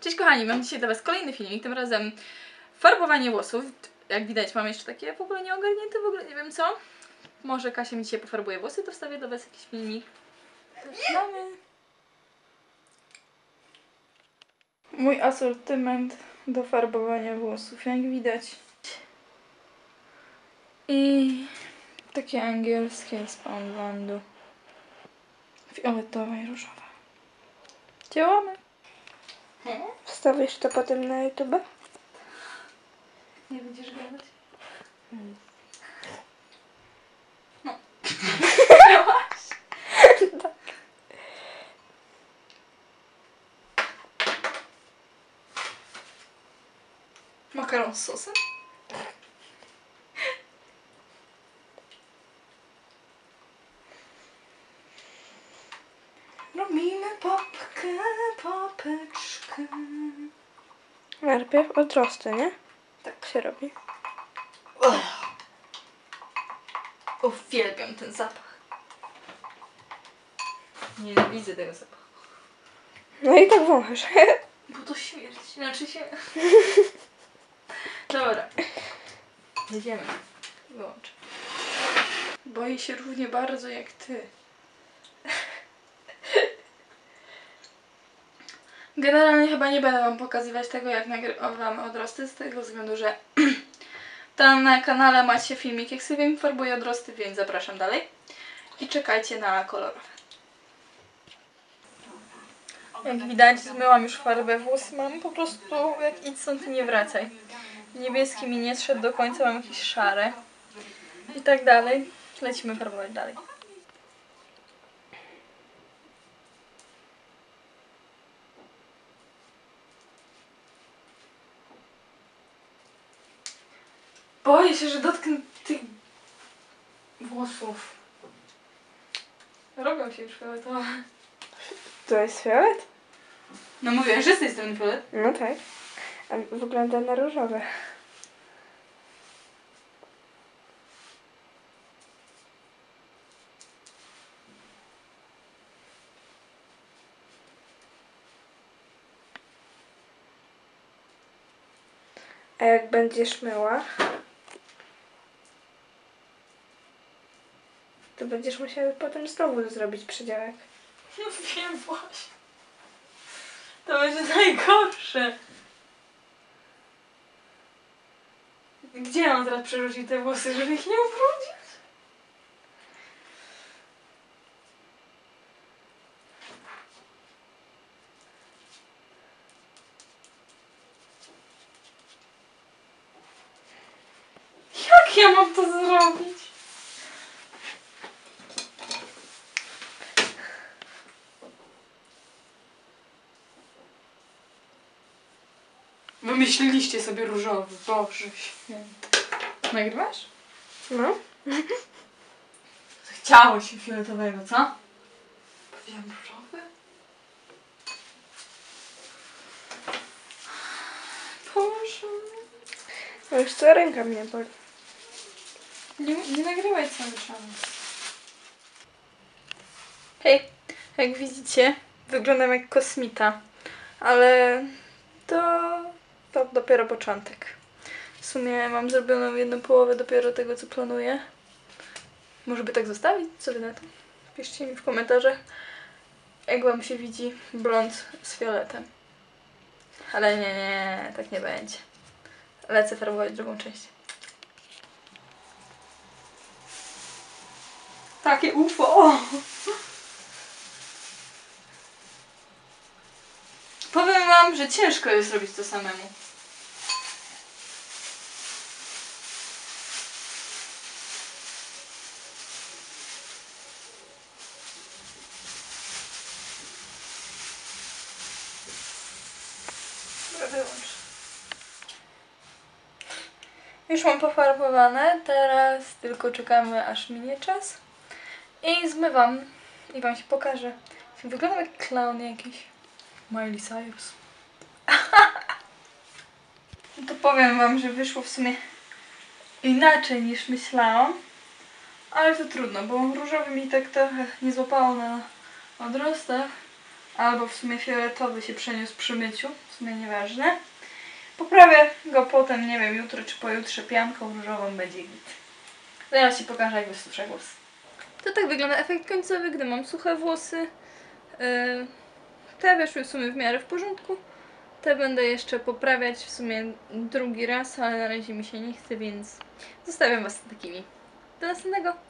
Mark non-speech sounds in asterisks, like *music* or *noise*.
Cześć kochani, mam dzisiaj dla Was kolejny filmik, tym razem farbowanie włosów. Jak widać mam jeszcze takie w ogóle nieogarnięte, w ogóle nie wiem co. Może Kasia mi dzisiaj pofarbuje włosy, to wstawię do Was jakiś filmik. Zaczynamy. Mój asortyment do farbowania włosów, jak widać. I takie angielskie z Poundlandu. Fioletowe i różowe. Działamy. Wstawisz to potem na YouTube? Nie będziesz gadać? No. *laughs* tak. Makaron z sosem? Robimy popkę, popeczkę. Najpierw odrosty, nie? Tak. się robi. Uwielbiam ten zapach. Nienawidzę tego zapachu. No i tak wąchasz. *laughs* Bo to śmierć, znaczy się... *laughs* Dobra. Jedziemy. Wyłączę. Boję się równie bardzo jak ty. Generalnie chyba nie będę wam pokazywać tego, jak nagrywam odrosty, z tego względu, że *clears throat* tam na kanale macie filmik, jak sobie farbuję odrosty, więc zapraszam dalej. I czekajcie na kolorowe. Jak widać, zmyłam już farbę włos. Mam po prostu, jak idź stąd nie wracaj. Niebieski mi nie zszedł do końca, mam jakieś szare. I tak dalej. Lecimy farbować dalej. Boję się, że dotknę tych włosów. Robią się już fioletowe. To jest fiolet? No mówię, że z tej strony fiolet. No tak. A wygląda na różowe. A jak będziesz myła, to będziesz musiała potem znowu zrobić przedziałek. No wiem właśnie. To będzie najgorsze. Gdzie mam teraz przerzucić te włosy, żeby ich nie ubrudzić? Jak ja mam to zrobić? Wymyśliliście sobie różowy, Boże święty. Nagrywasz? No. *laughs* Chciało się fioletowego, co? Powiedziałam różowy? Boże. No już co ręka mnie boli. Nie, nie nagrywaj cały czas. Hej, jak widzicie, wyglądam jak kosmita, ale to, to dopiero początek. W sumie mam zrobioną jedną połowę dopiero tego, co planuję. Może by tak zostawić? Co wy na to? Piszcie mi w komentarzach, jak wam się widzi blond z fioletem. Ale nie, nie, tak nie będzie. Lecę farbować drugą część. Takie UFO! Wam, że ciężko jest robić to samemu. Już mam pofarbowane, teraz tylko czekamy aż minie czas. I zmywam i wam się pokażę. Wyglądam jak clown jakiś. Miley Cyrus. *laughs* To powiem wam, że wyszło w sumie inaczej niż myślałam. Ale to trudno, bo różowy mi tak trochę nie złapało na odrostach. Albo w sumie fioletowy się przeniósł przy myciu. W sumie nieważne. Poprawię go potem, nie wiem, jutro czy pojutrze pianką różową będzie git. Zaraz Ci pokażę, jak wysuszę głos. To tak wygląda efekt końcowy, gdy mam suche włosy. Yy, te weszły w sumie w miarę w porządku. Te będę jeszcze poprawiać w sumie drugi raz, ale na razie mi się nie chce, więc zostawiam Was z takimi. Do następnego!